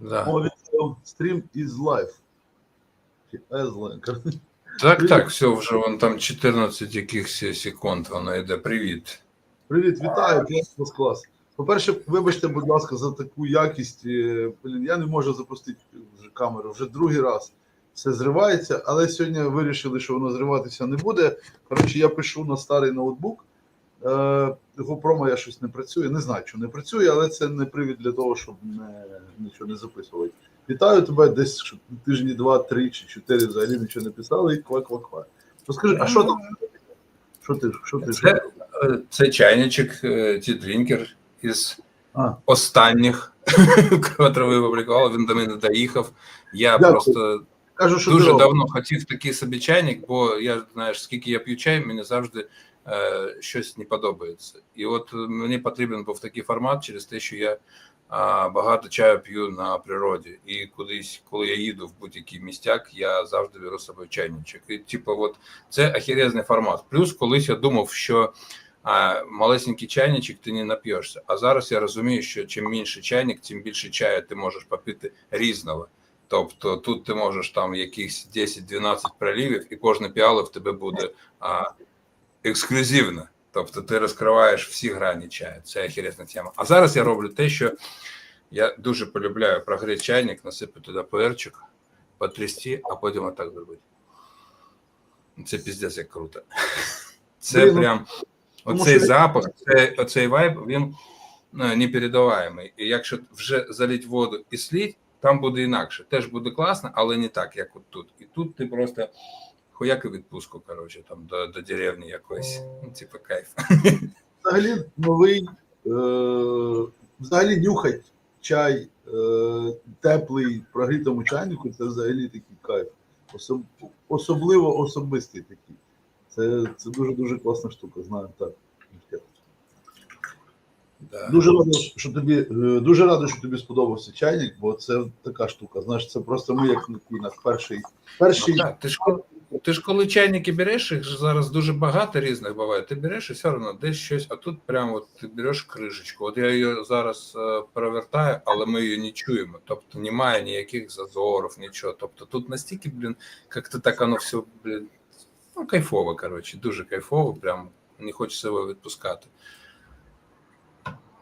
Да. Стрім із лайф. Так, так, все, вже вон там 14 якихось секунд воно йде. Привіт. Привіт, вітаю, клас, клас, клас. По-перше, вибачте, будь ласка, за таку якість. Е, Блін, я не можу запустити вже камеру вже другий раз. Все зривається, але сьогодні вирішили, що воно зриватися не буде. Коротше, я пишу на старий ноутбук. Е, GoPro моя щось не працює. Не знаю, що не працює, але це не привід для того, щоб не, нічого не записувати. Вітаю тебе десь щоб тижні два, три чи чотири взагалі нічого не писали і ква-ква-ква. Розкажи, а що там? Що ти? Що ти? Це, е, це чайничок Ті-Дрінкер із А. останніх, котрий ви опублікували, він до мене доїхав. Я Дякую. просто Кажу, що дуже давно хотів такий собі чайник, бо я знаєш, скільки я п'ю чай, мені завжди е, щось не подобається. І от е, мені потрібен був такий формат через те, що я багато чаю п'ю на природі. І кудись, коли я їду в будь-який містяк, я завжди беру з собою чайничок. І типу, от це ахірезний формат. Плюс колись я думав, що а, малесенький чайничок ти не нап'єшся. А зараз я розумію, що чим менше чайник, тим більше чаю ти можеш попити різного. Тобто тут ти можеш там якихось 10-12 пролівів, і кожне піало в тебе буде а, ексклюзивне. Тобто ти розкриваєш всі грані чаю. Це ахіресна тема. А зараз я роблю те, що я дуже полюбляю прогріти чайник, насипати туди перчик, потрясти, а потім отак зробити. Це піздець як круто. Це Блін, ну, прям оцей що- запах, цей, оцей вайб, він ну, непередаваємий. І якщо вже залить воду і слить, там буде інакше. Теж буде класно, але не так, як от тут. І тут ти просто хуяк і відпустку, коротше, там до, до деревні якоїсь. Ну, типу, кайф. Взагалі новий, е, взагалі нюхать чай е, теплий прогрітому чайнику, це взагалі такий кайф. Особ, особливо особистий такий. Це, це дуже-дуже класна штука, знаю так. Да. Дуже радий, що тобі е, дуже радий, що тобі сподобався чайник, бо це така штука. Знаєш, це просто ми як наш перший. перший Ну, так, ти ж, ти ж коли чайники береш, їх зараз дуже багато різних буває. Ти береш і все одно десь щось, а тут прямо от ти береш кришечку. От я її зараз е, перевертаю, але ми її не чуємо. Тобто немає ніяких зазорів, нічого. Тобто тут настільки, блін, як-то так воно все, блін, ну, кайфово, коротше, дуже кайфово, прям не хочеться його відпускати.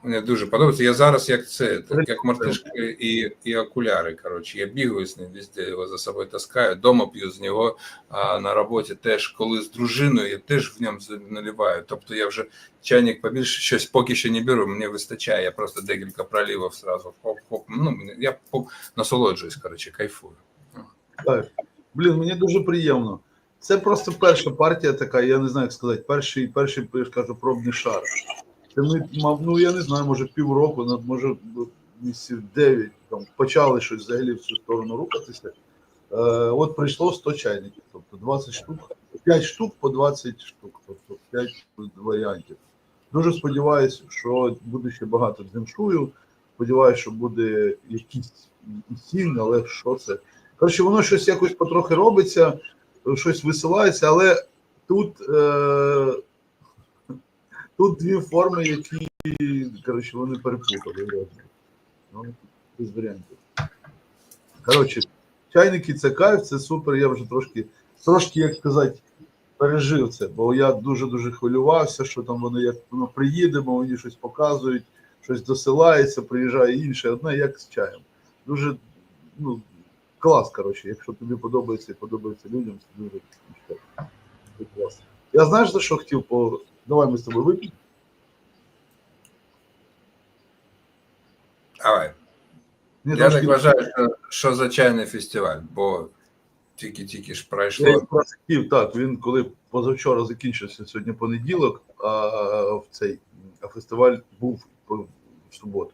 Мені дуже подобається. Я зараз як це, так, як мартишка і, і окуляри. Коротше, я бігаю з ним везде, його за собою таскаю, дома п'ю з нього, а на роботі теж, коли з дружиною, я теж в ньому наливаю. Тобто я вже чайник побільше щось поки що не беру, мені вистачає. Я просто декілька пролівів зразу хоп-хоп. Ну, я насолоджуюсь, коротше, кайфую. Так. Блін, мені дуже приємно. Це просто перша партія така, я не знаю, як сказати, перший, перший я ж кажу, пробний шар. Це ми, ну я не знаю, може півроку, ну, може місяців 9 там, почали щось взагалі в цю сторону рухатися. Е, от прийшло 100 чайників, тобто 20 штук, 5 штук по 20 штук, тобто 5 варіантів. Дуже сподіваюся, що буде ще багато дзимшую. Сподіваюся, що буде якийсь і сіль, але що це? Коротше, воно щось якось потрохи робиться, щось висилається, але тут, е, тут дві форми, які коротше, вони переплутали. Ну, без варіантів. Коротше, чайники це кайф, це супер. Я вже трошки, трошки, як сказати, пережив це, бо я дуже-дуже хвилювався, що там воно як воно приїде, бо мені щось показують, щось досилається, приїжджає інше, одне як з чаєм. Дуже ну, клас, коротше, якщо тобі подобається і подобається людям, це дуже це клас. Я знаєш, за що хотів по. Давай ми з тобою вип'ємо. Давай. Мені Я так вважаю, що, що за чайний фестиваль, бо тільки-тільки ж пройшло. хотів, так, він коли позавчора закінчився сьогодні понеділок, а в цей а фестиваль був в суботу.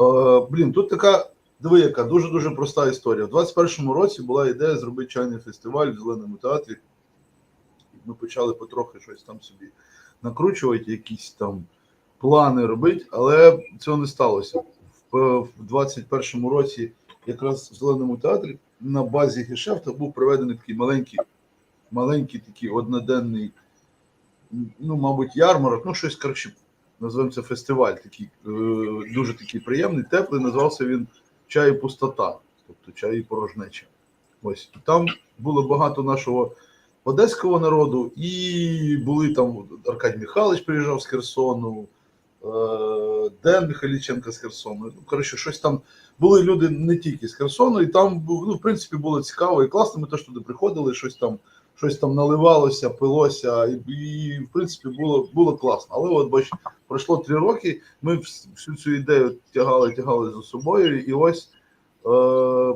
Е, блін, тут така, диви, яка дуже-дуже проста історія. В 21-му році була ідея зробити чайний фестиваль в зеленому театрі. Ми почали потрохи щось там собі накручувати, якісь там плани робити, але цього не сталося. В, в 21-му році, якраз в зеленому театрі, на базі гешефта був проведений такий маленький, маленький такий одноденний, ну, мабуть, ярмарок, ну, щось коротше, називаємо фестиваль, такий, е, дуже такий приємний, теплий. Називався він чай пустота, тобто чай і порожнеча. Ось там було багато нашого одеського народу, і були там Аркадій Михайлович приїжджав з Херсону, е, Ден Михайліченко з Херсону. Ну, коротше, щось там були люди не тільки з Херсону, і там ну, в принципі, було цікаво і класно. Ми теж туди приходили, щось там, щось там наливалося, пилося, і, і в принципі було, було класно. Але от бач, пройшло три роки. Ми всю цю ідею тягали, тягали за собою, і ось е,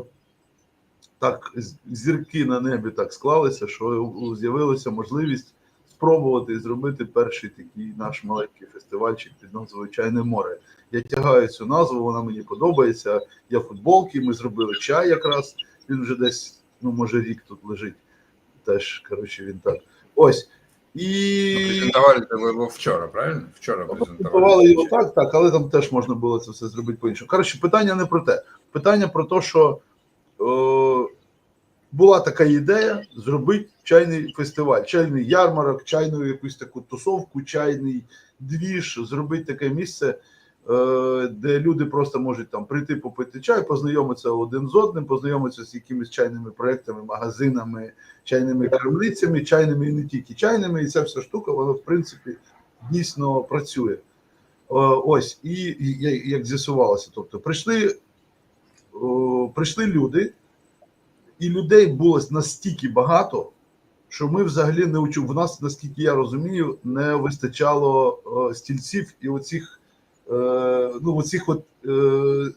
так зірки на небі так склалися, що з'явилася можливість спробувати зробити перший такий наш маленький фестивальчик під назвою Чайне море. Я тягаю цю назву, вона мені подобається. Я футболки, ми зробили чай якраз. Він вже десь, ну може, рік тут лежить. Теж, коротше, він так. Ось. І презентовали ви його вчора, правильно? Вчора Презентували презентували. його так, так, але там теж можна було це все зробити по-іншому. Коротше, питання не про те. Питання про те, що е, була така ідея зробити чайний фестиваль, чайний ярмарок, чайну якусь таку тусовку, чайний двіж, зробити таке місце, е, де люди просто можуть там прийти попити чай, познайомитися один з одним, познайомитися з якимись чайними проектами, магазинами, чайними крамницями, чайними і не тільки чайними, і ця вся штука, вона в принципі дійсно працює. Е, Ось, і, як з'ясувалося, тобто прийшли, прийшли люди, і людей було настільки багато, що ми взагалі не учу. В нас, наскільки я розумію, не вистачало е, стільців і оцих, е, ну, оцих от, е,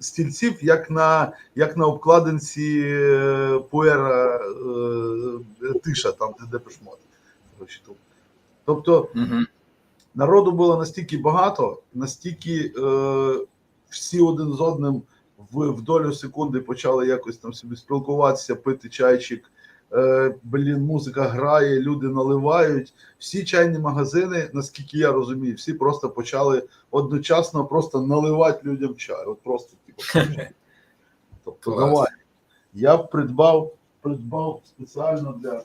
стільців, як на, як на обкладинці е, Пуера е, Тиша, там де Депешмот. Тобто народу було настільки багато, настільки е, всі один з одним в, в долю секунди почали якось там собі спілкуватися, пити чайчик. Е, блін, музика грає, люди наливають. Всі чайні магазини, наскільки я розумію, всі просто почали одночасно просто наливати людям чай. От просто типу. Тобто, давай. Я придбав, придбав спеціально для,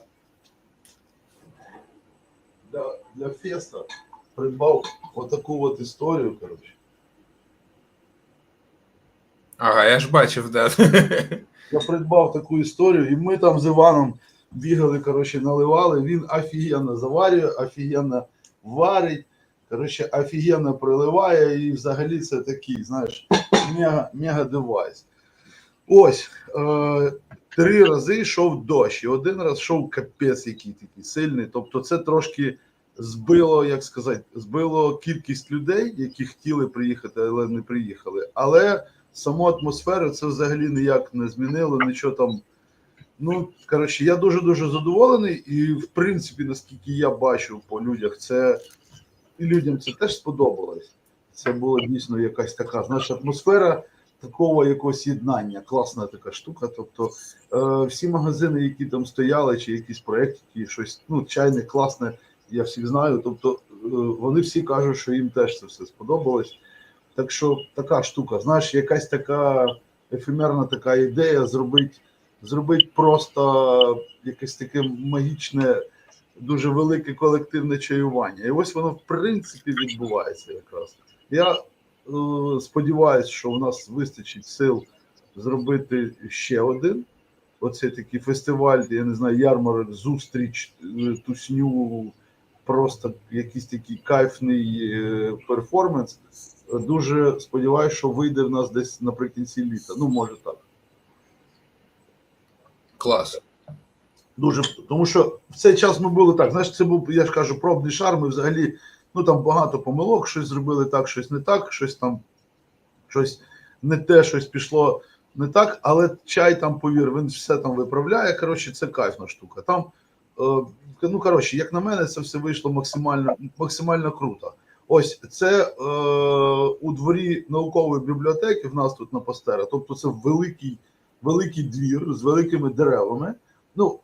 для, для феста, придбав отаку от історію, коротше. Ага, я ж бачив, да. Я придбав таку історію, і ми там з Іваном бігали, коротше, наливали. Він офігенно заварює, офігенно варить, коротше, офігенно приливає, і взагалі це такий, знаєш, мега, мега девайс. Ось е, три рази йшов дощ, і один раз йшов капець, який такий сильний. Тобто, це трошки збило, як сказати, збило кількість людей, які хотіли приїхати, але не приїхали. Але саму атмосферу це взагалі ніяк не змінило, нічого там. Ну, коротше, я дуже дуже задоволений, і в принципі, наскільки я бачу по людях, це і людям це теж сподобалось. Це була дійсно якась така знаєш, атмосфера такого якогось єднання, класна така штука. Тобто е, всі магазини, які там стояли, чи якісь проєкти, щось ну, чайне, класне, я всіх знаю. Тобто е, вони всі кажуть, що їм теж це все сподобалось. Так що така штука, знаєш, якась така ефемерна така ідея зробити зробити просто якесь таке магічне, дуже велике колективне чаювання. І ось воно в принципі відбувається якраз. Я е, сподіваюся, що в нас вистачить сил зробити ще один. Оце такий фестиваль, я не знаю, ярмарок, зустріч, е, тусню, просто якийсь такий кайфний е, перформанс. Дуже сподіваюся, що вийде в нас десь наприкінці літа. Ну, може так. Клас. Дуже тому, що в цей час ми були так. Знаєш, це був, я ж кажу, пробний шар. Ми взагалі, ну там багато помилок, щось зробили так, щось не так, щось там, щось не те, щось пішло не так, але чай там, повір, він все там виправляє. Коротше, це кайфна штука. Там, е, ну коротше, як на мене, це все вийшло максимально, максимально круто. Ось це е, у дворі наукової бібліотеки в нас тут на Пастера. Тобто, це великий, великий двір з великими деревами. Ну,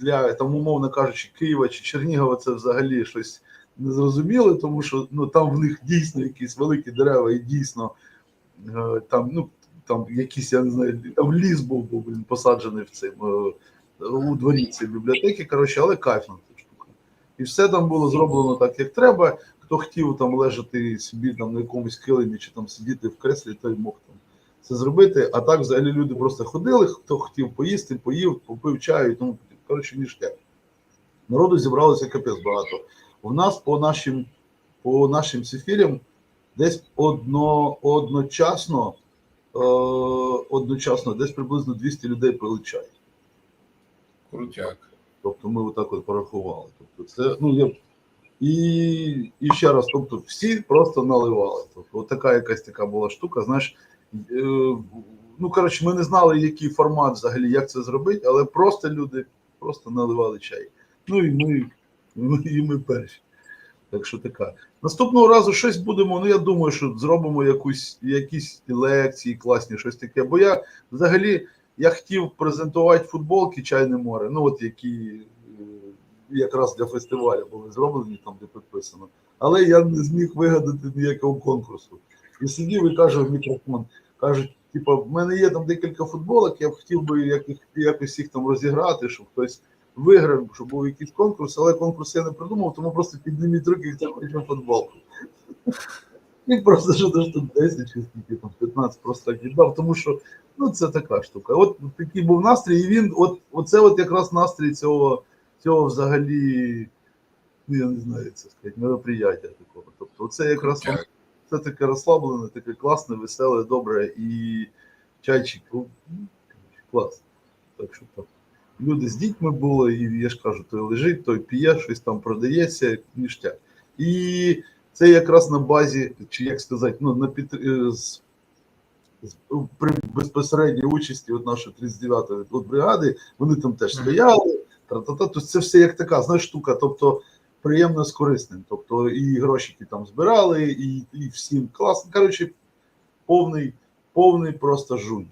для там, умовно кажучи, Києва чи Чернігова це взагалі щось незрозуміле, тому що ну там в них дійсно якісь великі дерева, і дійсно е, там, ну там якісь, я не знаю, там ліс був, був блін, посаджений в цим е, у дворі цієї бібліотеки. Коротше, але штука. І все там було зроблено так, як треба. Хто хотів там лежати собі там на якомусь килимі чи там сидіти в креслі, той мог там це зробити. А так взагалі люди просто ходили, хто хотів поїсти, поїв, попив чаю і тому подібне. Коротше, ніштяк. Народу зібралося капець багато. У нас по нашим, по нашим цифірям десь одно, одночасно, е, одночасно десь приблизно 200 людей пили чай. Крутяк. Тобто ми отак от порахували. Тобто це, ну, я... і, і ще раз, тобто всі просто наливали. Тобто, от така якась така була штука. Знаєш, е, ну коротше, ми не знали, який формат взагалі, як це зробити, але просто люди просто наливали чай. Ну і ми, ну, і ми перші. Так що така. Наступного разу щось будемо. Ну я думаю, що зробимо якусь якісь лекції класні, щось таке. Бо я взагалі я хотів презентувати футболки Чайне море, ну от які якраз для фестивалю були зроблені, там де підписано. Але я не зміг вигадати ніякого конкурсу. І сидів і каже в мікрофон: кажуть, типа, в мене є там декілька футболок, я б хотів би яких, якось їх там розіграти, щоб хтось виграв, щоб був якийсь конкурс, але конкурс я не придумав, тому просто підніміть руки, хто хоче футболку. І просто що штук 10 чи скільки там 15 просто так віддав, тому що ну це така штука. От такий був настрій, і він, от оце от якраз настрій цього, цього взагалі, ну я не знаю, як це сказати, мероприяття такого. Тобто, це якраз це таке розслаблене, таке класне, веселе, добре і чайчик. ну, Клас. Так що так. Люди з дітьми були, і я ж кажу, той лежить, той п'є, щось там продається, ніштяк. І це якраз на базі, чи як сказати, ну, на під, е, з, з- при безпосередній участі от нашої 39-ї от бригади, вони там теж стояли, тобто це все як така, знаєш, штука, тобто приємно з корисним. Тобто і грошики там збирали, і, і всім класно. Коротше, повний, повний просто жунь.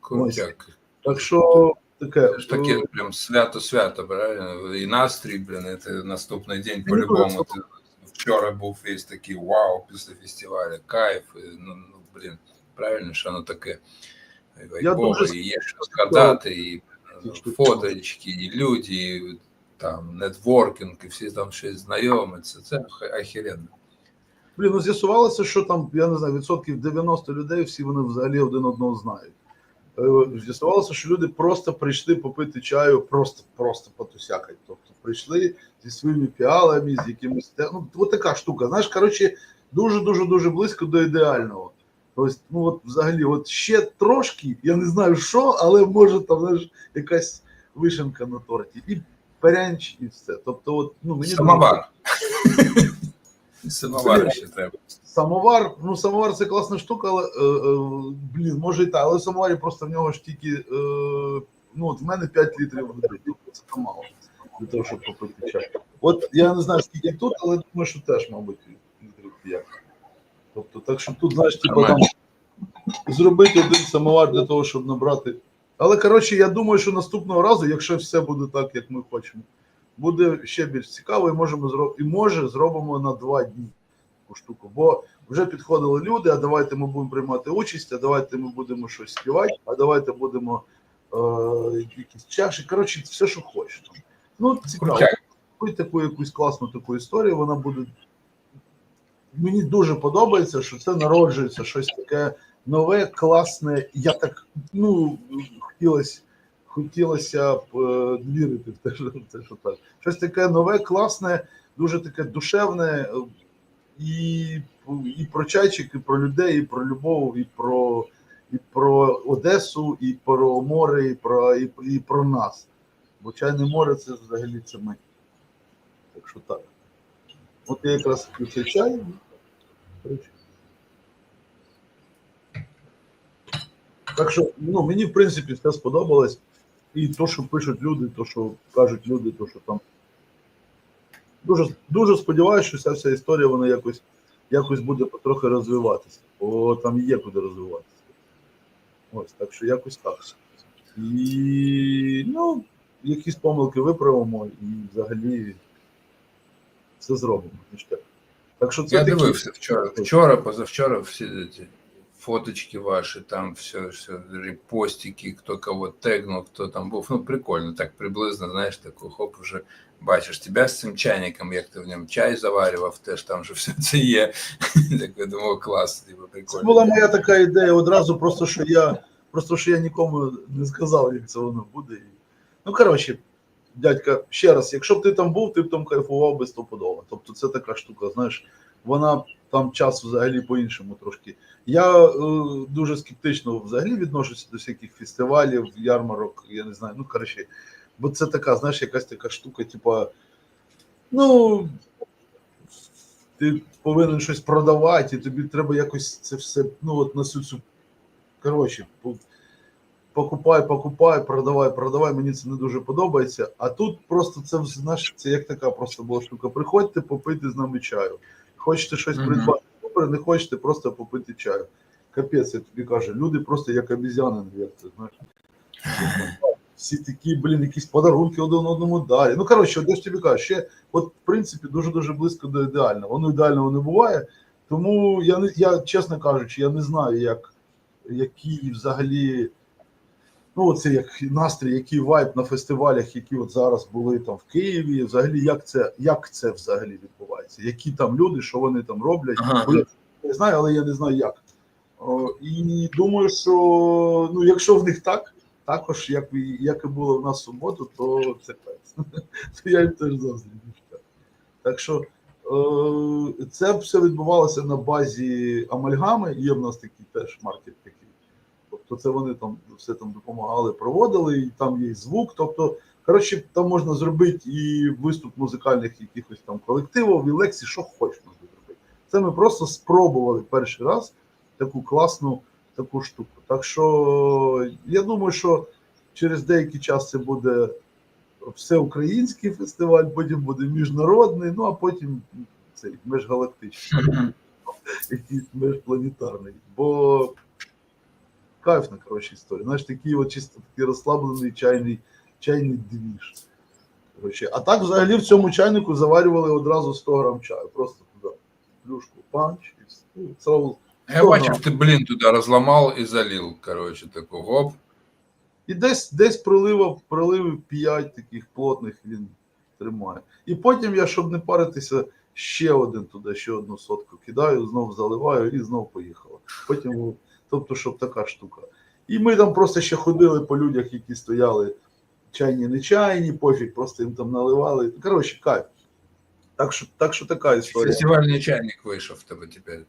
Крутяк. Так що таке. Це ж таке прям свято-свято, правильно? І настрій, блін, це наступний день по-любому. Ти вчора був весь такий вау після фестивалю, кайф. і, Ну, ну блін, правильно, що воно таке. Вайбове, дуже і є що згадати, і. Фоточки, люди, там нетворкінг, і всі там щось знайомі. Це, охеренно. Блін, ну з'ясувалося, що там, я не знаю, відсотків 90 людей, всі вони взагалі один одного знають. Е, З'ясувалося, що люди просто прийшли попити чаю, просто просто потусякать. Тобто прийшли зі своїми піалами, з якимось. Ну, от така штука. Знаєш, коротше, дуже-дуже дуже близько до ідеального. Тобто, ну от взагалі, от ще трошки, я не знаю що, але може там знаєш, якась вишенка на торті. І перянч, і все. Тобто, от, ну, мені Самовар. Самовар ще треба. Самовар, ну самовар це класна штука, але е, е, блін, може і так, але самоварі просто в нього ж тільки е, ну от в мене 5 літрів води, це мало для того, щоб попити чай. От я не знаю, скільки тут, але думаю, що теж, мабуть, літрів 5. Так що тут, знаєш, типу там зробити один самовар для того, щоб набрати. Але коротше, я думаю, що наступного разу, якщо все буде так, як ми хочемо, буде ще більш цікаво, і можемо зро... і може зробимо на два дні таку штуку. Бо вже підходили люди, а давайте ми будемо приймати участь, а давайте ми будемо щось співати, а давайте будемо е, якісь чаші. Коротше, все, що хочеш. Ну, цікаво. Робити таку якусь класну таку історію, вона буде. Мені дуже подобається, що це народжується щось таке нове, класне. Я так ну хотілося, хотілося б е, вірити в те, що, те, що так. Щось таке нове, класне, дуже таке душевне. І, і про чайчик, і про людей, і про любов, і про, і про Одесу, і про море, і про, і, і про нас. Бо чайне море це взагалі це ми. Так що так. От я якраз п'ю чай. Коротше. Так що, ну, мені, в принципі, все сподобалось. І то, що пишуть люди, то, що кажуть люди, то, що там. Дуже, дуже сподіваюся, що ця вся історія вона якось, якось буде потрохи розвиватися. Бо там є куди розвиватися. Ось, так що якось так. І ну, якісь помилки виправимо і взагалі все зробимо. Так. Що це Я такі- дивився вчора. Вчора, позавчора всі ці фоточки ваши, там все, все, репостики, кто кого тегнул, кто там був. Ну, прикольно, так приблизно, знаєш, таку хоп, вже бачиш тебе з цим чайником, як ти в ньому чай заварював, теж там же все це є. Так я думав, клас, типу, Це була моя така ідея одразу, просто що я просто що я нікому не сказав, як це воно буде. Ну, коротше, дядька, ще раз, якщо б ти там був, ти б там кайфував би стопудово. Тобто це така штука, знаєш, вона там час взагалі по-іншому трошки. Я е, дуже скептично взагалі відношуся до всяких фестивалів, ярмарок, я не знаю, ну коротше, бо це така, знаєш, якась така штука, типа, ну. Ти повинен щось продавати, і тобі треба якось це все, ну от на цю цю. Коротше, покупай, покупай, продавай, продавай. Мені це не дуже подобається. А тут просто це знаєш, це як така просто була штука. Приходьте попити з нами чаю. Хочете щось придбати, добре, не хочете просто попити чаю. Капець, я тобі кажу, люди просто як обізяни, як знаєш. Всі такі, блін, якісь подарунки один одному далі. Ну, коротше, от я ж тобі кажу, ще, от, в принципі, дуже-дуже близько до ідеального. Воно ідеального не буває. Тому я, не, я чесно кажучи, я не знаю, як, які взагалі, ну, це як настрій, який вайб на фестивалях, які от зараз були там в Києві. Взагалі, як це, як це взагалі відбувається? Які там люди, що вони там роблять? Ага. Бо я не знаю, але я не знаю як. О, і думаю, що ну, якщо в них так, також, як, як і було в нас в суботу, то це пець. То я їм теж заздрю. Так що е, це все відбувалося на базі амальгами. Є в нас такий теж маркет такий. Тобто це вони там все там допомагали, проводили, і там є звук. Тобто, коротше, там можна зробити і виступ музикальних якихось там колективів, і лекцій, що хочеш можна зробити. Це ми просто спробували перший раз таку класну таку штуку. Так що я думаю, що через деякий час це буде всеукраїнський фестиваль, потім буде міжнародний, ну а потім цей міжгалактичний, якийсь міжпланетарний. Бо кайфна, коротше, історія. Знаєш, такий от чисто такий розслаблений чайний, чайний двіж. Коротше, а так взагалі в цьому чайнику заварювали одразу 100 грам чаю. Просто туди плюшку панч і. Ну, Я бачив, ти блін туди розламав і залив, коротше, таку гоп. І десь десь проливав, проливів 5 таких плотних він тримає. І потім я, щоб не паритися, ще один туди, ще одну сотку кидаю, знов заливаю і знов поїхало. Потім, тобто, щоб така штука. І ми там просто ще ходили по людях, які стояли чайні, не чайні, пофіг, просто їм там наливали. Коротше, кайф. Так що, так що така історія. Фестивальний чайник вийшов в тебе тепер.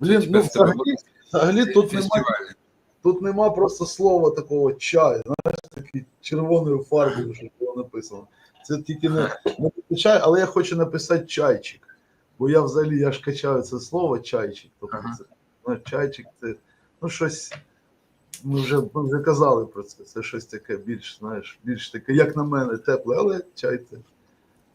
Блін, ну взагалі, взагалі тут немає. Тут нема просто слова такого чаю, знаєш, такий червоною фарбою, що було написано. Це тільки не, не чай, але я хочу написати чайчик. Бо я взагалі я ж качаю це слово чайчик. Тобто Ага. це ну, чайчик це ну щось. Ми вже, ми вже казали про це. Це щось таке більш, знаєш, більш таке, як на мене, тепле, але чай це.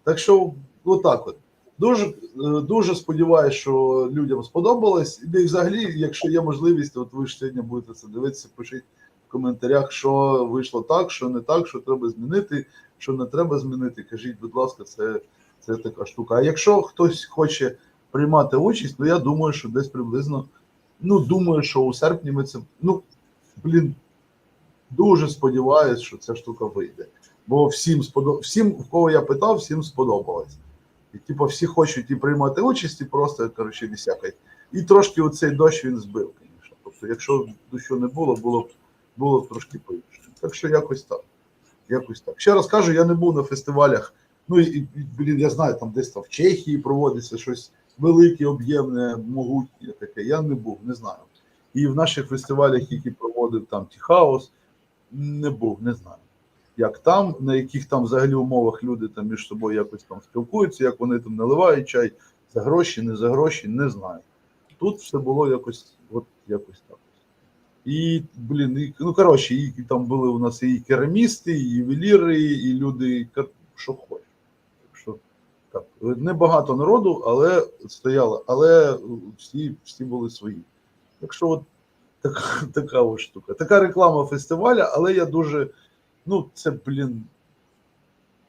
Так що, отак от. Дуже, е, дуже сподіваюся, що людям сподобалось. І взагалі, якщо є можливість, от ви ж сьогодні будете це дивитися, пишіть в коментарях, що вийшло так, що не так, що треба змінити, що не треба змінити. Кажіть, будь ласка, це, це така штука. А якщо хтось хоче приймати участь, то я думаю, що десь приблизно, ну думаю, що у серпні ми це, ну блін, дуже сподіваюся, що ця штука вийде. Бо всім сподоб... всім, в кого я питав, всім сподобалось. І типу всі хочуть і приймати участь, і просто коротше вісякать. І трошки оцей дощ він збив, звісно. Тобто, якщо дощу не було, було б було б трошки по-іншому. Так що якось так. Якось так. Ще раз кажу, я не був на фестивалях. Ну і, і блін, я знаю, там десь там в Чехії проводиться щось велике, об'ємне, могутнє таке. Я не був, не знаю. І в наших фестивалях, які проводив там Тіхаус, не був, не знаю. Як там, на яких там взагалі умовах люди там між собою якось там спілкуються, як вони там наливають чай за гроші, не за гроші, не знаю. Тут все було якось, от якось так. І, блін, і, ну коротше, і, там були у нас і керамісти, і ювеліри, і люди, що хочеш. Так небагато народу, але стояло, але всі, всі були свої. Так що от така, така ось штука. Така реклама фестиваля, але я дуже. Ну, це, блін.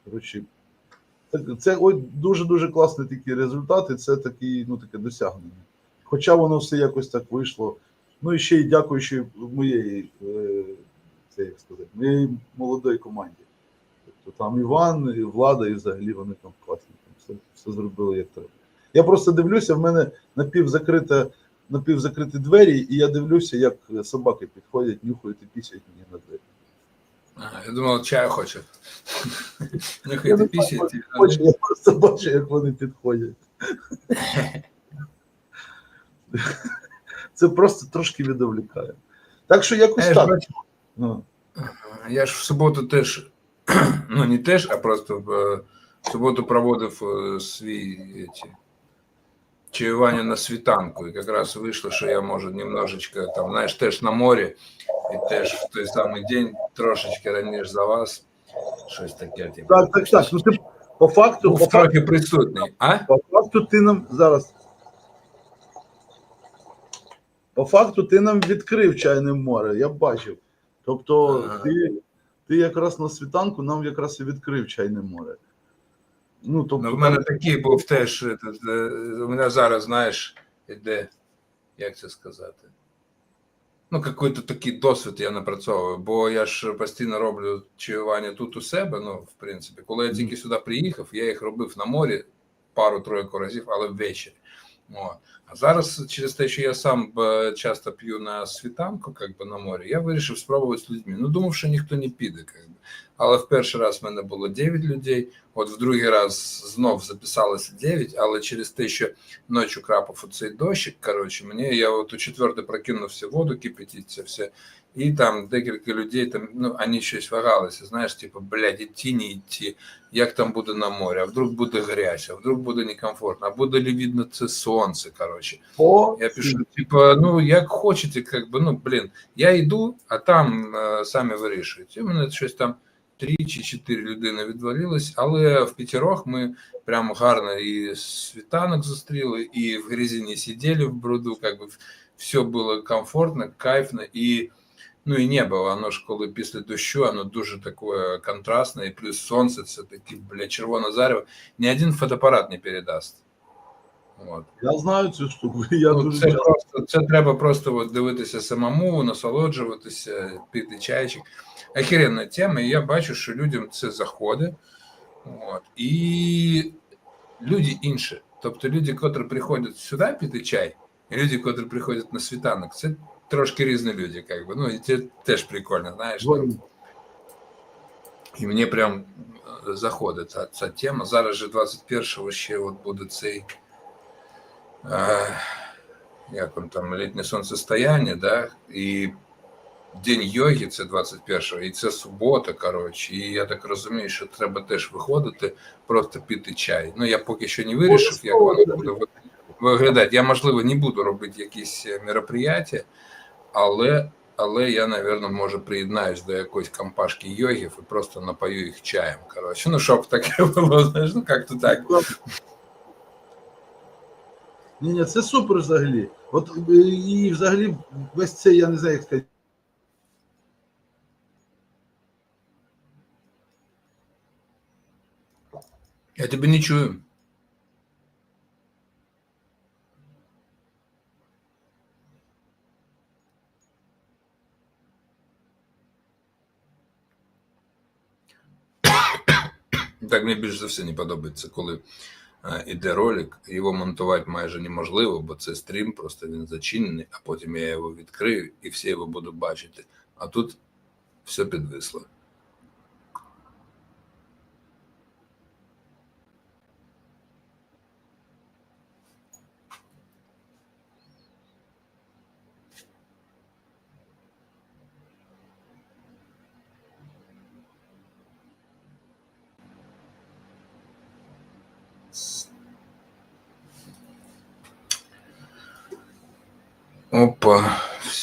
Коротше, це дуже-дуже класні такі результати, це такі, ну, таке досягнення. Хоча воно все якось так вийшло Ну і ще й дякуючи моєї, е, це як сказати, моєї молодої команді. Тобто там Іван, і Влада, і взагалі вони там класні. Все, все зробили як треба. Я просто дивлюся, в мене напівзакрита, напівзакриті двері, і я дивлюся, як собаки підходять, нюхають і пісять мені на двері. А, я думал, чаю хочет. Нюхай Я ты не писать. Хочу, я просто бачу, як вони підходять. Це просто трошки відволікає. Так що якось Я так. бачу, Ну. Я ж в суботу теж, ну не теж, а просто в суботу проводив е, свій эти, чаювання на світанку. І якраз вийшло, що я можу немножечко там, знаєш, теж на морі, і теж в той самий день трошечки раніше за вас. Щось таке. Типу. Так, так, так. Ну ти по факту, по факту, трохи присутній, а? по факту ти нам зараз. По факту ти нам відкрив чайне море, я бачив. Тобто, Ага. ти, ти якраз на світанку нам якраз і відкрив чайне море. Ну, тобто, Ну, в мене такий був теж. е, У мене зараз, знаєш, іде, як це сказати? Ну, якийсь такий досвід я напрацьовую, бо я ж постійно роблю чаювання тут у себе. Ну, в принципі, коли я тільки сюди приїхав, я їх робив на морі пару-тройку разів, але ввечері. О. А зараз, через те, що я сам е, часто п'ю на світанку, як би на морі, я вирішив спробувати з людьми. Ну, думав, що ніхто не піде. Як би. Але в перший раз в мене було 9 людей, от в другий раз знов записалося 9, але через те, що ночі крапав оцей дощик, коротше, мені я от у четверте прокинувся воду кипятиться все. І там декілька людей, там, ну, вони щось вагалися, знаєш, типу, блядь, іти, не йти, як там буде на морі, а вдруг буде грязь, а вдруг буде некомфортно, а буде ли видно це сонце, коротше. по Я пишу, типа, ну як хочете, как бы, ну блін, я йду, а там е, самі вирішують. І в мене щось там три чи чотири людини відвалилось, але в п'ятірох ми прямо гарно і світанок зустріли, і в грязі не сиділи в бруду, как бы все було комфортно, кайфно і. Ну і небо, воно ж коли після дощу, воно дуже таке контрастне, і плюс сонце, це таке, бля, червоне зарево. Ні один фотоапарат не передасть. От. Я знаю цю штуку. Я Ну, дуже це, часто- просто, це треба просто от дивитися самому, насолоджуватися, пити чайчик. Охеренна тема, і я бачу, що людям це заходить. От. І люди інші. Тобто люди, котрі приходять сюди пити чай, і люди, котрі приходять на світанок, це трошки різні люди. Как би. Ну, і це теж прикольно, знаєш. І мені прям е, заходить ця, ця тема. Зараз же 21-го ще от буде цей. Як он там, літнє сонцестояння, да? І День йоги це 21-го, і це субота, коротше. І я так розумію, що треба теж виходити, просто піти чай. Ну, я поки що не вирішив, як воно буде виглядати. Я, можливо, не буду робити якісь е, мероприятия, але, але я, напевно, може приєднаюсь до якоїсь компашки йогів і просто напою їх чаєм. Коротше, ну, щоб таке було, знаєш, ну як то так. Ні, ні, це супер взагалі. От е, і взагалі весь цей, я не знаю, як сказати. Я тебе не чую. Так мені більш за все не подобається, коли іде ролик, його монтувати майже неможливо, бо це стрім, просто він зачинений, а потім я його відкрию і всі його будуть бачити. А тут все підвисло.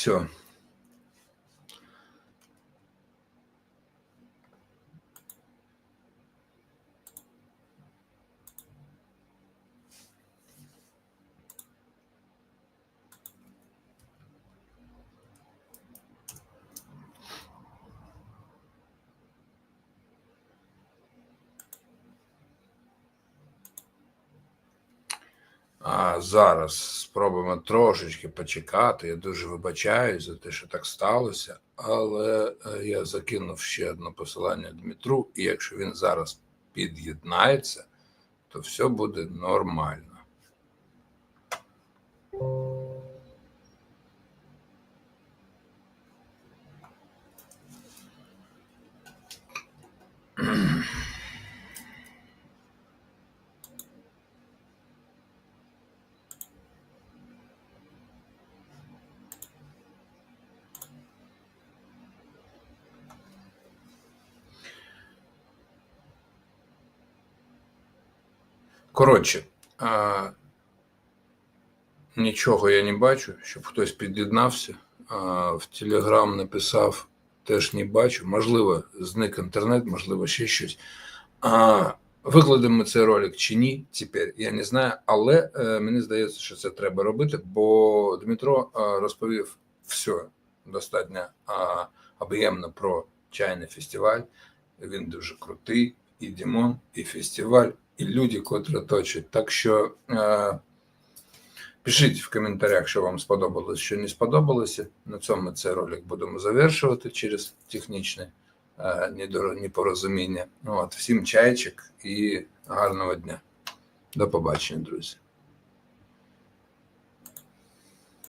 Все. А, зараз спробуємо трошечки почекати. Я дуже вибачаюсь за те, що так сталося, але е, я закинув ще одне посилання Дмитру, і якщо він зараз під'єднається, то все буде нормально. Коротше, а, нічого я не бачу, щоб хтось під'єднався. В Телеграм написав, теж не бачу. Можливо, зник інтернет, можливо, ще щось. А, викладемо цей ролик чи ні, тепер я не знаю, але е, мені здається, що це треба робити, бо Дмитро е, розповів все достатньо а, об'ємно про чайний фестиваль. Він дуже крутий, і Дімон, і фестиваль, і люди, котрі точать. Так що е, пишіть в коментарях, що вам сподобалось, що не сподобалося. На цьому цей ролик будемо завершувати через технічне е, непорозуміння. От, всім чайчик і гарного дня. До побачення, друзі.